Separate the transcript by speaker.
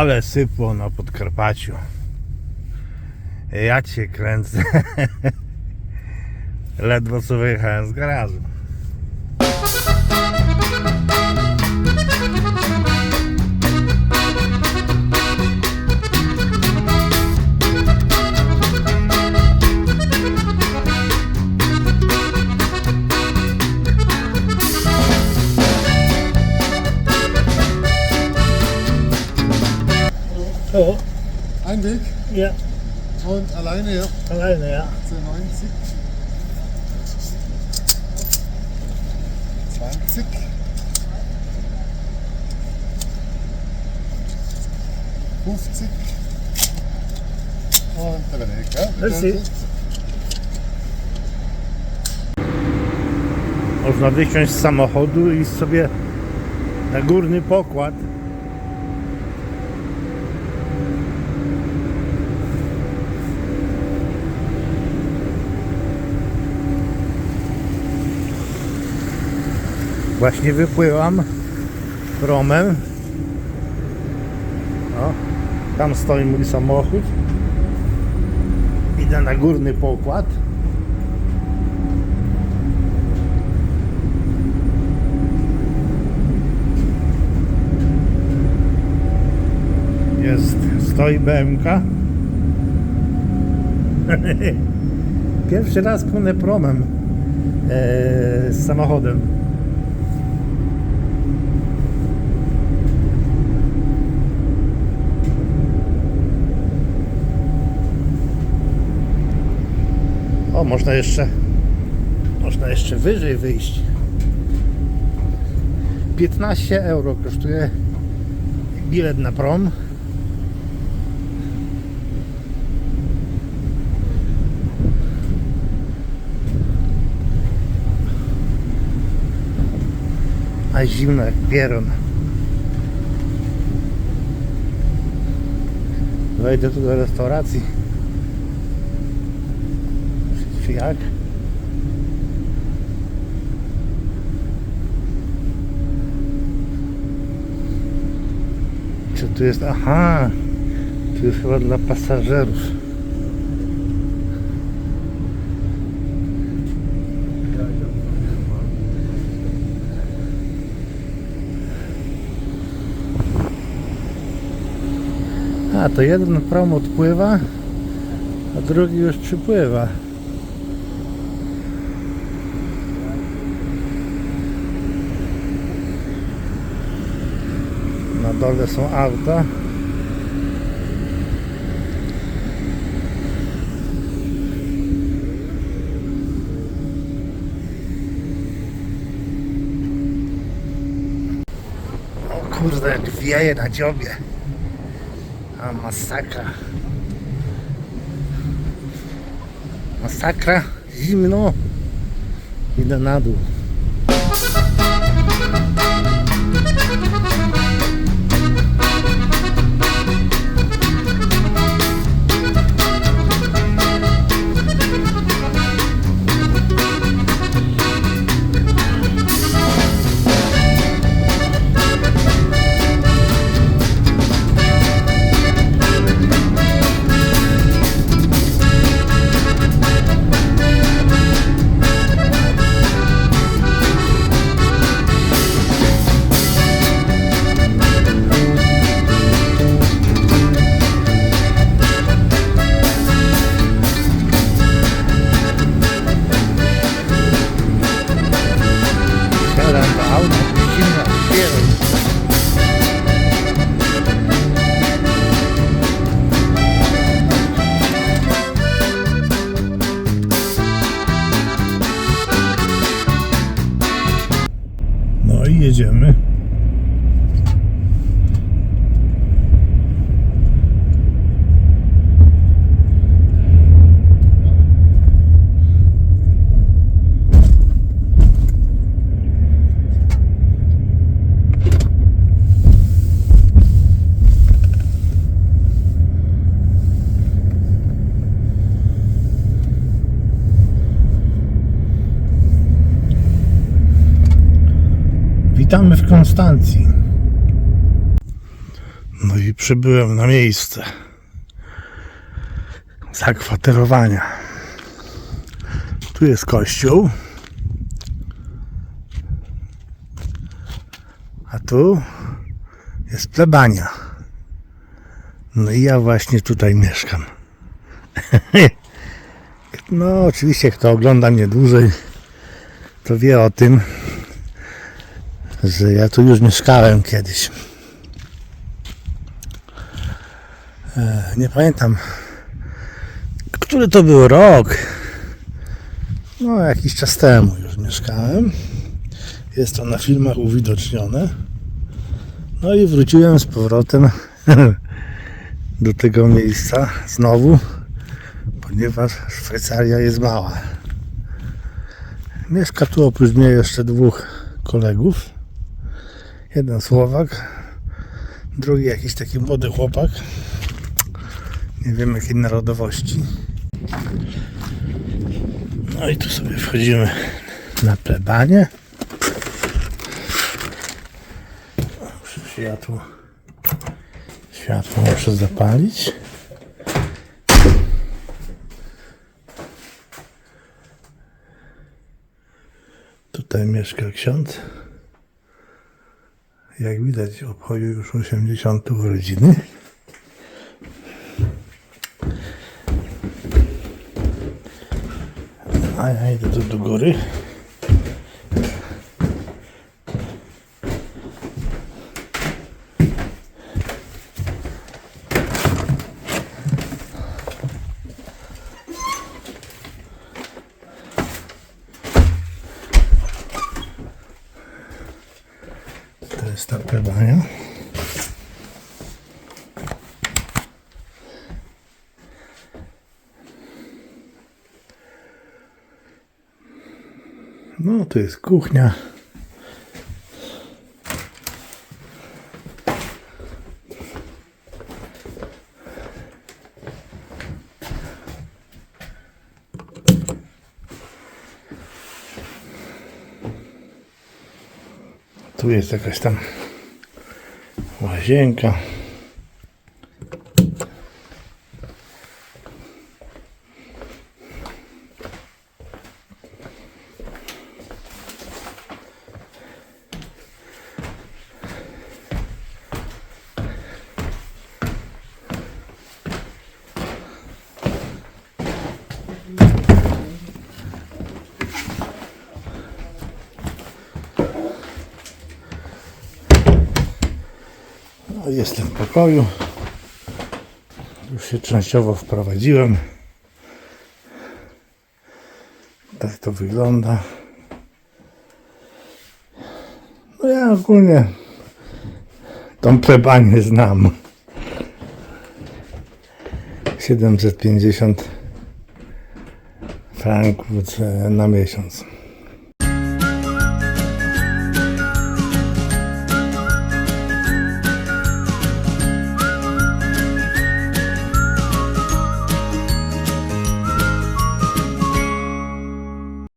Speaker 1: Ale sypło na Podkarpaciu. Ja cię kręcę. Ledwo co wyjechałem z garażu.
Speaker 2: Ja,
Speaker 3: und alleine, ja.
Speaker 2: alleine, ja.
Speaker 3: 90. 20. Fünfzig. Und der Weg, ja.
Speaker 2: Merci.
Speaker 1: Można wysiąść z samochodu i sobie na górny pokład. Właśnie wypływam promem. O, tam stoi mój samochód. Idę na górny pokład. Jest, stoi BMK. Pierwszy raz płynę promem e, z samochodem. Można jeszcze można jeszcze wyżej wyjść. 15 euro kosztuje bilet na prom. A zimno jak pieron. Wejdę tu do restauracji. Czy jak? Czy tu jest... Aha! Tu jest chyba dla pasażerów. A, to jeden prom odpływa, a drugi już przypływa. Na dole są auta. O kurde, jak wieje na dziobie. A masakra. Masakra, zimno. Idę na dół. Witamy w Konstancji. No i przybyłem na miejsce zakwaterowania. Tu jest kościół. A tu jest plebania. No i ja właśnie tutaj mieszkam. No, oczywiście, kto ogląda mnie dłużej, to wie o tym, że ja tu już mieszkałem kiedyś. E, Nie pamiętam, który to był rok. No, jakiś czas temu już mieszkałem. Jest to na filmach uwidocznione. No i wróciłem z powrotem do tego miejsca znowu, ponieważ Szwajcaria jest mała. Mieszka tu oprócz mnie jeszcze dwóch kolegów. Jeden Słowak, drugi jakiś taki młody chłopak. Nie wiem jakiej narodowości. No i tu sobie wchodzimy na plebanie. Światło. Światło muszę zapalić. Tutaj mieszka ksiądz. Jak widać obchodził już 80 urodziny. A ja idę tu do góry. To jest ta plebania. No, to jest kuchnia. Tu jest jakaś tam łazienka. Jestem w pokoju. Już się częściowo wprowadziłem. Tak to wygląda. No ja ogólnie tą plebanię znam. 750 franków na miesiąc.